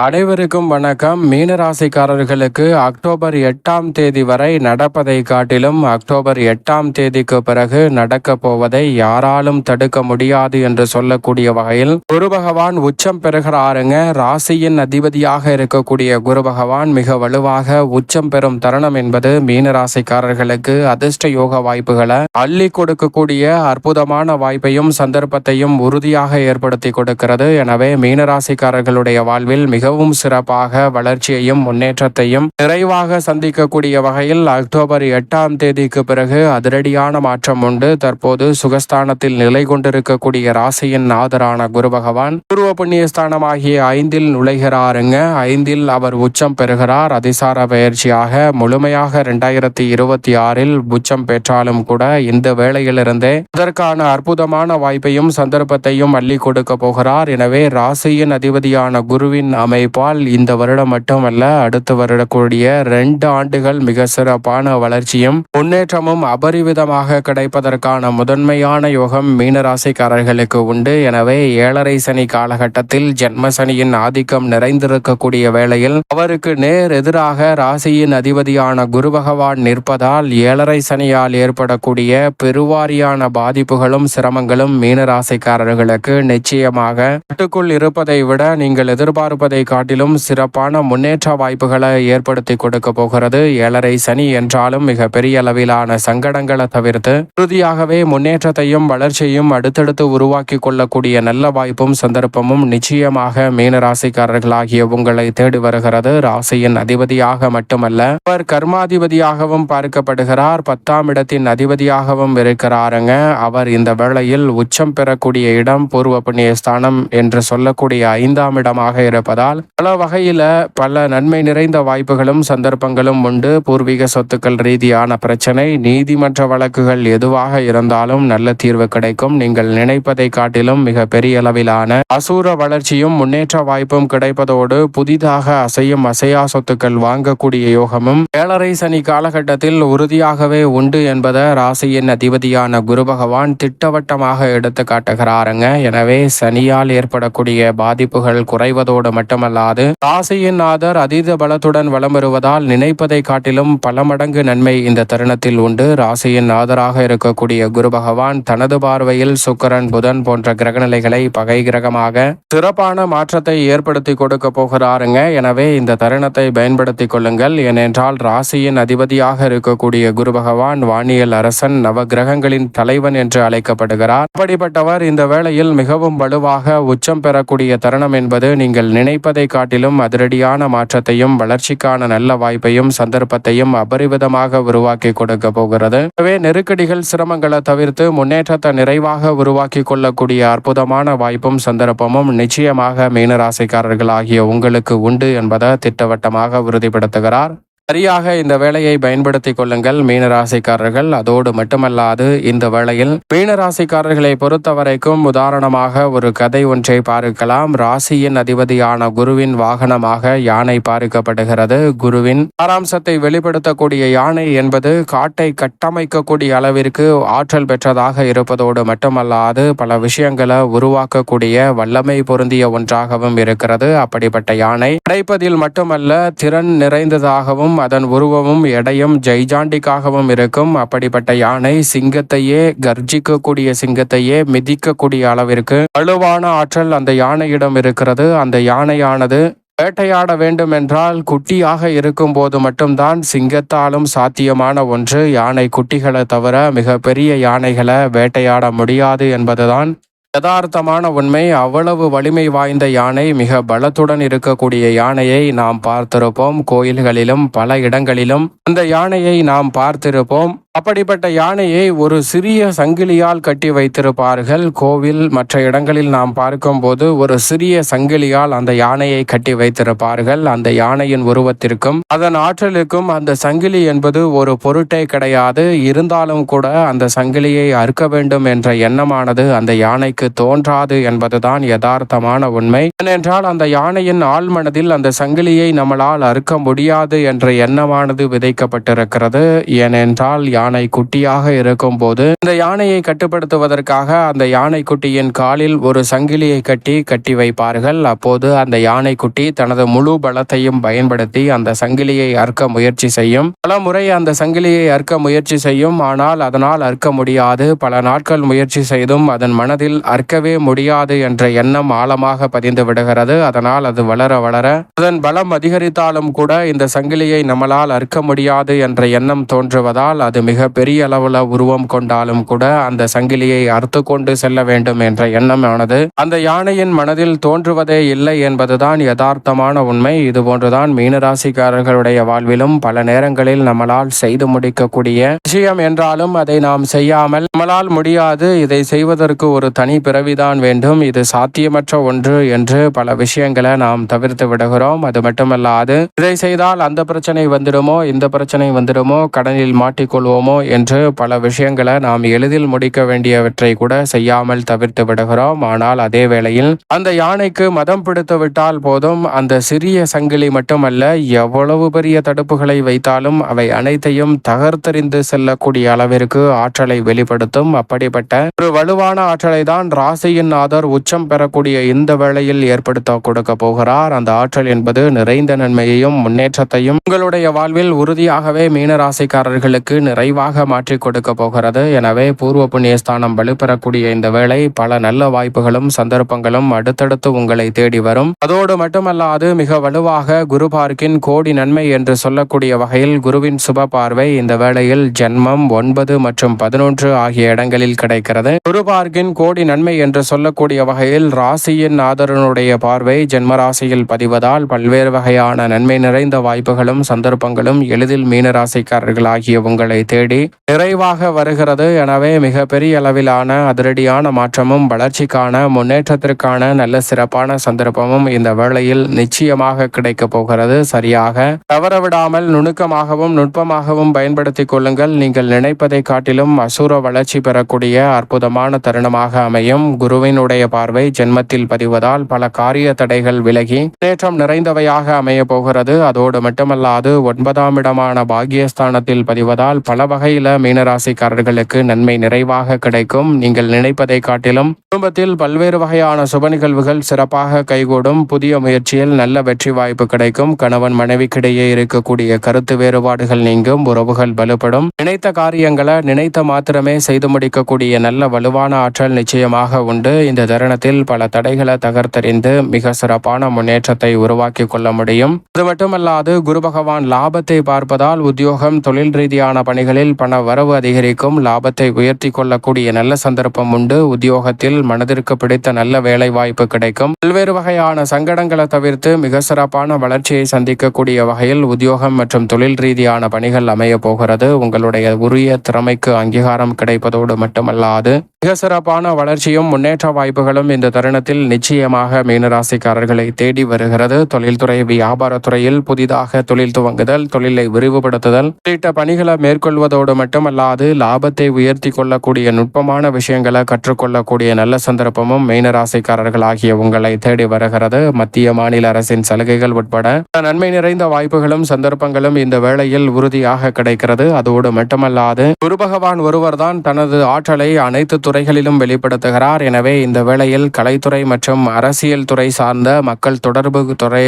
அனைவருக்கும் வணக்கம். மீனராசிக்காரர்களுக்கு அக்டோபர் எட்டாம் தேதி வரை நடப்பதை காட்டிலும் அக்டோபர் எட்டாம் தேதிக்கு பிறகு நடக்க போவதை யாராலும் தடுக்க முடியாது என்று சொல்லக்கூடிய வகையில் குரு பகவான் உச்சம் பெறுகிறாருங்க. ராசியின் அதிபதியாக இருக்கக்கூடிய குரு பகவான் மிக வலுவாக உச்சம் பெறும் தருணம் என்பது மீனராசிக்காரர்களுக்கு அதிர்ஷ்ட யோக வாய்ப்புகளை அள்ளி கொடுக்கக்கூடிய அற்புதமான வாய்ப்பையும் சந்தர்ப்பத்தையும் உறுதியாக ஏற்படுத்தி கொடுக்கிறது. எனவே மீனராசிக்காரர்களுடைய வாழ்வில் மிகவும் சிறப்பாக வளர்ச்சியையும் முன்னேற்றத்தையும் நிறைவாக சந்திக்கக்கூடிய வகையில் அக்டோபர் எட்டாம் தேதிக்கு பிறகு அதிரடியான மாற்றம் உண்டு. தற்போது சுகஸ்தானத்தில் நிலை கொண்டிருக்கக்கூடிய ராசியின் ஆதரான குரு பகவான் பூர்வ புண்ணியஸ்தானமாகிய ஐந்தில் நுழைகிறாருங்க. ஐந்தில் அவர் உச்சம் பெறுகிறார். அதிசார பயிற்சியாக முழுமையாக இரண்டாயிரத்தி இருபத்தி ஆறில் உச்சம் பெற்றாலும் கூட இந்த வேளையிலிருந்தே அதற்கான அற்புதமான வாய்ப்பையும் சந்தர்ப்பத்தையும் அள்ளி கொடுக்க போகிறார். எனவே ராசியின் அதிபதியான குருவின் அமைப்பால் இந்த வருடம் மட்டுமல்ல அடுத்து வருடக்கூடிய ரெண்டு ஆண்டுகள் மிக சிறப்பான வளர்ச்சியும் முன்னேற்றமும் அபரிவிதமாக கிடைப்பதற்கான முதன்மையான யோகம் மீனராசிக்காரர்களுக்கு உண்டு. எனவே ஏழரை சனி காலகட்டத்தில் ஜென்மசனியின் ஆதிக்கம் நிறைந்திருக்கக்கூடிய வேளையில் அவருக்கு நேர் எதிராக ராசியின் அதிபதியான குரு பகவான் நிற்பதால் ஏழரை சனியால் ஏற்படக்கூடிய பெருவாரியான பாதிப்புகளும் சிரமங்களும் மீனராசிக்காரர்களுக்கு நிச்சயமாக கட்டுக்குள் இருப்பதை விட நீங்கள் எதிர்பார்ப்பதை காட்டிலும் சிறப்பான முன்னேற்ற வாய்ப்புகளை ஏற்படுத்தி கொடுக்க போகிறது. ஏழரை சனி என்றாலும் மிக பெரிய அளவிலான சங்கடங்களை தவிர்த்து உறுதியாகவே முன்னேற்றத்தையும் வளர்ச்சியையும் அடுத்தடுத்து உருவாக்கி கொள்ளக்கூடிய நல்ல வாய்ப்பும் சந்தர்ப்பமும் நிச்சயமாக மீனராசிக்காரர்களாகிய உங்களை தேடி வருகிறது. ராசியின் அதிபதியாக மட்டுமல்ல அவர் கர்மாதிபதியாகவும் பார்க்கப்படுகிறார். பத்தாம் இடத்தின் அதிபதியாகவும் இருக்கிறாருங்க. அவர் இந்த வேளையில் உச்சம் பெறக்கூடிய இடம் பூர்வ புண்ணிய ஸ்தானம் என்று சொல்லக்கூடிய ஐந்தாம் இடமாக இருப்பதால் பல வகையில பல நன்மை நிறைந்த வாய்ப்புகளும் சந்தர்ப்பங்களும் உண்டு. பூர்வீக சொத்துக்கள் ரீதியான பிரச்சனை நீதிமன்ற வழக்குகள் எதுவாக இருந்தாலும் நல்ல தீர்வு கிடைக்கும். நீங்கள் நினைப்பதை காட்டிலும் மிக பெரிய அளவிலான அசூர வளர்ச்சியும் முன்னேற்ற வாய்ப்பும் கிடைப்பதோடு புதிதாக அசையும் அசையா சொத்துக்கள் வாங்கக்கூடிய யோகமும் ஏழரை சனி காலகட்டத்தில் உறுதியாகவே உண்டு என்பதை ராசியின் அதிபதியான குரு பகவான் திட்டவட்டமாக எடுத்து காட்டுகிறாருங்க. எனவே சனியால் ஏற்படக்கூடிய பாதிப்புகள் குறைவதோடு மட்டும் மட்டுமல்லாது ராசியின் நாதர் அதீத பலத்துடன் வலம் வருவதால் நினைப்பதை காட்டிலும் பல மடங்கு நன்மை இந்த தருணத்தில் உண்டு. ராசியின் நாதராக இருக்கக்கூடிய குரு பகவான் தனது பார்வையில் சுக்கரன் புதன் போன்ற கிரகநிலைகளை பகை கிரகமாக சிறப்பான மாற்றத்தை ஏற்படுத்தி கொடுக்க போகிறாருங்க. எனவே இந்த தருணத்தை பயன்படுத்திக் கொள்ளுங்கள். ஏனென்றால் ராசியின் அதிபதியாக இருக்கக்கூடிய குரு பகவான் வானியல் அரசன் நவ கிரகங்களின் தலைவன் என்று அழைக்கப்படுகிறார். அப்படிப்பட்டவர் இந்த வேளையில் மிகவும் வலுவாக உச்சம் பெறக்கூடிய தருணம் என்பது நீங்கள் நினைப்ப நினைப்பதை காட்டிலும் அதிரடியான மாற்றத்தையும் வளர்ச்சிக்கான நல்ல வாய்ப்பையும் சந்தர்ப்பத்தையும் அபரிவிதமாக உருவாக்கி கொடுக்க போகிறது. எனவே நெருக்கடிகள் சிரமங்களை தவிர்த்து முன்னேற்றத்தை நிறைவாக உருவாக்கி கொள்ளக்கூடிய அற்புதமான வாய்ப்பும் சந்தர்ப்பமும் நிச்சயமாக மீனராசிக்காரர்கள் ஆகிய உங்களுக்கு உண்டு என்பதை திட்டவட்டமாக உறுதிப்படுத்துகிறார். சரியாக இந்த வேலையை பயன்படுத்திக் கொள்ளுங்கள் மீனராசிக்காரர்கள். அதோடு மட்டுமல்லாது இந்த வேளையில் மீனராசிக்காரர்களை பொறுத்தவரைக்கும் உதாரணமாக ஒரு கதை ஒன்றை பார்க்கலாம். ராசியின் அதிபதியான குருவின் வாகனமாக யானை பார்க்கப்படுகிறது. குருவின் சாராம்சத்தை வெளிப்படுத்தக்கூடிய யானை என்பது காட்டை கட்டமைக்கக்கூடிய அளவிற்கு ஆற்றல் பெற்றதாக இருப்பதோடு மட்டுமல்லாது பல விஷயங்களை உருவாக்கக்கூடிய வல்லமை பொருந்திய ஒன்றாகவும் இருக்கிறது. அப்படிப்பட்ட யானை படைப்பதில் மட்டுமல்ல திறன் நிறைந்ததாகவும் அதன் உருவமும் எடையும் ஜெய்ஜாண்டிக்காகவும் இருக்கும். அப்படிப்பட்ட யானை சிங்கத்தையே கர்ஜிக்கக்கூடிய சிங்கத்தையே மிதிக்கக்கூடிய அளவிற்கு வலுவான ஆற்றல் அந்த யானையிடம் இருக்கிறது. அந்த யானையானது வேட்டையாட வேண்டும் என்றால் குட்டியாக இருக்கும் போது மட்டும்தான் சிங்கத்தாலும் சாத்தியமான ஒன்று. யானை குட்டிகளை தவிர மிக பெரிய யானைகளை வேட்டையாட முடியாது என்பதுதான் யதார்த்தமான உண்மை அவ்வளவு வலிமை வாய்ந்த யானை மிக பலத்துடன் இருக்கக்கூடிய யானையை நாம் பார்த்திருப்போம். கோயில்களிலும் பல இடங்களிலும் அந்த யானையை நாம் பார்த்திருப்போம். அப்படிப்பட்ட யானையை ஒரு சிறிய சங்கிலியால் கட்டி வைத்திருப்பார்கள். கோவில் மற்ற இடங்களில் நாம் பார்க்கும்போது ஒரு சிறிய சங்கிலியால் அந்த யானையை கட்டி வைத்திருப்பார்கள். அந்த யானையின் உருவத்திற்கும் அதன் ஆற்றலுக்கும் அந்த சங்கிலி என்பது ஒரு பொருட்டே கிடையாது. இருந்தாலும் கூட அந்த சங்கிலியை அறுக்க வேண்டும் என்ற எண்ணமானது அந்த யானைக்கு தோன்றாது என்பதுதான் யதார்த்தமான உண்மை. ஏனென்றால் அந்த யானையின் ஆழ்மனதில் அந்த சங்கிலியை நம்மளால் அறுக்க முடியாது என்ற எண்ணமானது விதைக்கப்பட்டிருக்கிறது. ஏனென்றால் யானை குட்டியாக இருக்கும் போது இந்த யானையை கட்டுப்படுத்துவதற்காக அந்த யானை குட்டியின் காலில் ஒரு சங்கிலியை கட்டி கட்டி வைப்பார்கள். அப்போது அந்த யானை குட்டி தனது முழு பலத்தையும் பயன்படுத்தி அந்த சங்கிலியை அறுக்க முயற்சி செய்யும். பல முறை அந்த சங்கிலியை அறுக்க முயற்சி செய்யும். ஆனால் அதனால் அறுக்க முடியாது. பல நாட்கள் முயற்சி செய்தும் அதன் மனதில் அற்கவே முடியாது என்ற எண்ணம் ஆழமாக பதிந்து விடுகிறது. அதனால் அது வளர வளர அதன் பலம் அதிகரித்தாலும் கூட இந்த சங்கிலியை நம்மளால் அறுக்க முடியாது என்ற எண்ணம் தோன்றுவதால் அது மிக பெரிய அளவில் உருவம் கொண்டாலும் கூட அந்த சங்கிலியை அறுத்து கொண்டு செல்ல வேண்டும் என்ற எண்ணமானது அந்த யானையின் மனதில் தோன்றுவதே இல்லை என்பதுதான் யதார்த்தமான உண்மை. இது போன்றுதான் மீனராசிக்காரர்களுடைய வாழ்விலும் பல நேரங்களில் நம்மளால் செய்து முடிக்கக்கூடிய விஷயம் என்றாலும் அதை நாம் செய்யாமல் நம்மளால் முடியாது. இதை செய்வதற்கு ஒரு தனி பிறவிதான் வேண்டும். இது சாத்தியமற்ற ஒன்று என்று பல விஷயங்களை நாம் தவிர்த்து விடுகிறோம். அது மட்டுமல்லாது இதை செய்தால் அந்த பிரச்சனை வந்துடுமோ இந்த பிரச்சனை வந்துடுமோ கடனில் மாட்டிக்கொள்வோமோ என்று பல விஷயங்களை நாம் எளிதில் முடிக்க வேண்டியவற்றை கூட செய்யாமல் தவிர்த்து விடுகிறோம். ஆனால் அதே வேளையில் அந்த யானைக்கு மதம் பிடித்து விட்டால் போதும். அந்த சிறிய சங்கிலி மட்டுமல்ல எவ்வளவு பெரிய தடுப்புகளை வைத்தாலும் அவை அனைத்தையும் தகர்த்தெறிந்து செல்லக்கூடிய அளவிற்கு ஆற்றலை வெளிப்படுத்தும். அப்படிப்பட்ட ஒரு வலுவான ஆற்றலை தான் ராசியின் ஆதர் உச்சம் பெறக்கூடிய இந்த வேளையில் ஏற்படுத்த கொடுக்க போகிறார். அந்த ஆற்றல் என்பது நிறைந்த நன்மையையும் முன்னேற்றத்தையும் உங்களுடைய வாழ்வில் உறுதியாகவே மீன ராசிக்காரர்களுக்கு நிறைவாக மாற்றி கொடுக்க போகிறது. எனவே பூர்வ புண்ணியஸ்தானம் வலுப்பெறக்கூடிய இந்த வேளை பல நல்ல வாய்ப்புகளும் சந்தர்ப்பங்களும் அடுத்தடுத்து உங்களை தேடி வரும். அதோடு மட்டுமல்லாது மிக வலுவாக குரு பார்க்கின் கோடி நன்மை என்று சொல்லக்கூடிய வகையில் குருவின் சுப பார்வை இந்த வேளையில் ஜென்மம் ஒன்பது மற்றும் பதினொன்று ஆகிய இடங்களில் கிடைக்கிறது. குரு பார்க்கின் கோடி நன்மை என்று சொல்லக்கூடிய வகையில் ராசியின் ஆதரனுடைய பார்வை ஜென்மராசியில் பதிவதால் பல்வேறு வகையான நன்மை நிறைந்த வாய்ப்புகளும் சந்தர்ப்பங்களும் எளிதில் மீனராசிக்காரர்கள் ஆகிய உங்களை தேடி நிறைவாக வருகிறது. எனவே மிக பெரிய அளவிலான அதிரடியான மாற்றமும் வளர்ச்சிக்கான முன்னேற்றத்திற்கான நல்ல சிறப்பான சந்தர்ப்பமும் இந்த வேளையில் நிச்சயமாக கிடைக்கப் போகிறது. சரியாக தவறவிடாமல் நுணுக்கமாகவும் நுட்பமாகவும் பயன்படுத்திக் கொள்ளுங்கள். நீங்கள் நினைப்பதை காட்டிலும் அசுர வளர்ச்சி பெறக்கூடிய அற்புதமான தருணமாக அமையும். குருவினுடைய பார்வை ஜென்மத்தில் பதிவதால் பல காரிய தடைகள் விலகி முன்னேற்றம் நிறைந்தவையாக அமைய போகிறது. அதோடு மட்டுமல்லாது ஒன்பதாம் இடமான பாகியஸ்தானத்தில் பதிவதால் பல வகையில மீனராசிக்காரர்களுக்கு நன்மை நிறைவாக கிடைக்கும். நீங்கள் நினைப்பதை காட்டிலும் குடும்பத்தில் பல்வேறு வகையான சுப நிகழ்வுகள் சிறப்பாக கைகூடும். புதிய முயற்சியில் நல்ல வெற்றி வாய்ப்பு கிடைக்கும். கணவன் மனைவிக்கிடையே இருக்கக்கூடிய கருத்து வேறுபாடுகள் நீங்கும். உறவுகள் வலுப்படும். நினைத்த காரியங்களை நினைத்த மாத்திரமே செய்து முடிக்கக்கூடிய நல்ல வலுவான ஆற்றல் நிச்சயம் நிச்சயமாக உண்டு. இந்த தருணத்தில் பல தடைகளை தகர்த்தறிந்து மிக சிறப்பான முன்னேற்றத்தை உருவாக்கி கொள்ள முடியும். அது மட்டுமல்லாது குரு பகவான் லாபத்தை பார்ப்பதால் உத்தியோகம் தொழில் ரீதியான பணிகளில் பண வரவு அதிகரிக்கும் லாபத்தை உயர்த்தி கொள்ளக்கூடிய நல்ல சந்தர்ப்பம் உண்டு. உத்தியோகத்தில் மனதிற்கு பிடித்த நல்ல வேலை வாய்ப்பு கிடைக்கும். பல்வேறு வகையான சங்கடங்களை தவிர்த்து மிக சிறப்பான வளர்ச்சியை சந்திக்கக்கூடிய வகையில் உத்தியோகம் மற்றும் தொழில் ரீதியான பணிகள் அமைய போகிறது. உங்களுடைய உரிய திறமைக்கு அங்கீகாரம் கிடைப்பதோடு மட்டுமல்லாது மிக சிறப்பான வளர்ச்சி வளர்ச்சியும் முன்னேற்ற வாய்ப்புகளும் இந்த தருணத்தில் நிச்சயமாக மீனராசிக்காரர்களை தேடி வருகிறது. தொழில்துறை வியாபாரத்துறையில் புதிதாக தொழில் துவங்குதல் தொழிலை விரிவுபடுத்துதல் உள்ளிட்ட பணிகளை மேற்கொள்வதோடு மட்டுமல்லாது லாபத்தை உயர்த்தி கொள்ளக்கூடிய நுட்பமான விஷயங்களை கற்றுக்கொள்ளக்கூடிய நல்ல சந்தர்ப்பமும் மீனராசிக்காரர்கள் ஆகிய உங்களை தேடி வருகிறது. மத்திய மாநில அரசின் சலுகைகள் உட்பட நன்மை நிறைந்த வாய்ப்புகளும் சந்தர்ப்பங்களும் இந்த வேளையில் உறுதியாக கிடைக்கிறது. அதோடு மட்டுமல்லாது குரு பகவான் ஒருவர்தான் தனது ஆற்றலை அனைத்து துறைகளிலும் வெளிப்படுத்த வெளிப்படுத்துகிறார் எனவே இந்த வேளையில் கலைத்துறை மற்றும் அரசியல் துறை சார்ந்த மக்கள் தொடர்பு துறை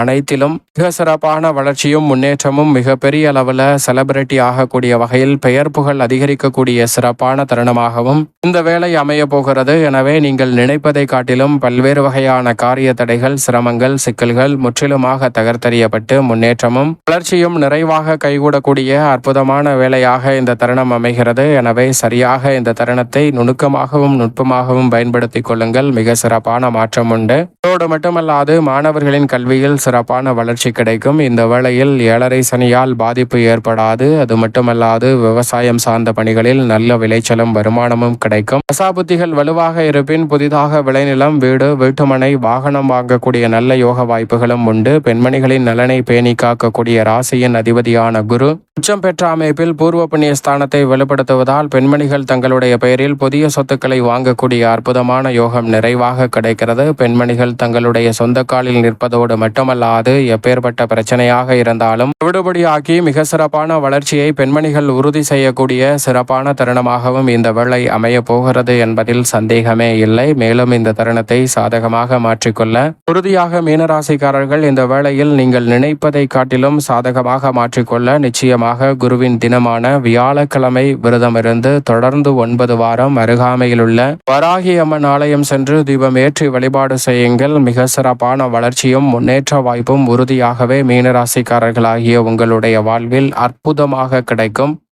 அனைத்திலும் மிக சிறப்பான வளர்ச்சியும் முன்னேற்றமும் மிகப்பெரிய அளவில் செலிபிரிட்டி ஆகக்கூடிய வகையில் பெயர் புகழ் அதிகரிக்கக்கூடிய சிறப்பான தருணமாகவும் இந்த வேலை அமைய போகிறது. எனவே நீங்கள் நினைப்பதை காட்டிலும் பல்வேறு வகையான காரிய தடைகள் சிரமங்கள் சிக்கல்கள் முற்றிலுமாக தகர்த்தறியப்பட்டு முன்னேற்றமும் வளர்ச்சியும் நிறைவாக கைகூடக்கூடிய அற்புதமான வேலையாக இந்த தருணம் அமைகிறது. எனவே சரியாக இந்த தருணத்தை நுணுக்கமாகவும் நுட்பமாகவும் பயன்படுத்திக் கொள்ளுங்கள். மிக சிறப்பான மாற்றம் உண்டு. அதோடு மட்டுமல்லாது மாணவர்களின் கல்வியில் சிறப்பான வளர்ச்சி கிடைக்கும். இந்த வேளையில் ஏழரை சனியால் பாதிப்பு ஏற்படாது. அது மட்டுமல்லாது விவசாயம் சார்ந்த பணிகளில் நல்ல விளைச்சலும் வருமானமும் கிடைக்கும். அசாபுத்திகள் வலுவாக இருப்பின் புதிதாக விளைநிலம் வீடு வீட்டுமனை வாகனம் வாங்கக்கூடிய நல்ல யோக வாய்ப்புகளும் உண்டு. பெண்மணிகளின் நலனை பேணி காக்கக்கூடிய ராசியின் அதிபதியான குரு உச்சம் பெற்ற அமைப்பில் பூர்வ புண்ணிய ஸ்தானத்தை வலுப்படுத்துவதால் பெண்மணிகள் தங்களுடைய பெயரில் புதிய சொத்துக்களை வாங்கக்கூடிய அற்புதமான யோகம் நிறைவாக கிடைக்கிறது. பெண்மணிகள் தங்களுடைய சொந்த காலில் நிற்பதோடு மட்டுமல்லாது எப்பேற்பட்ட பிரச்சனையாக இருந்தாலும் விடுபடியாக்கி மிக சிறப்பான வளர்ச்சியை பெண்மணிகள் உறுதி செய்யக்கூடிய சிறப்பான தருணமாகவும் இந்த வேளை அமைய போகிறது என்பதில் சந்தேகமே இல்லை. மேலும் இந்த தருணத்தை சாதகமாக மாற்றிக்கொள்ள உறுதியாக மீனராசிக்காரர்கள் இந்த வேளையில் நீங்கள் நினைப்பதை காட்டிலும் சாதகமாக மாற்றிக்கொள்ள நிச்சயமாக குருவின் தினமான வியாழக்கிழமை விரதமிருந்து தொடர்ந்து ஒன்பது வாரம் அருகாமையிலுள்ள வராகி அம்மன் ஆலயம் சென்று தீபம் ஏற்றி வழிபாடு செய்யுங்கள். மிக சிறப்பான வளர்ச்சியும் முன்னேற்ற வாய்ப்பும் உறுதியாகவே மீனராசிக்காரர்களாகிய உங்களுடைய வாழ்வில் அற்புதமாக கிடைக்கும்.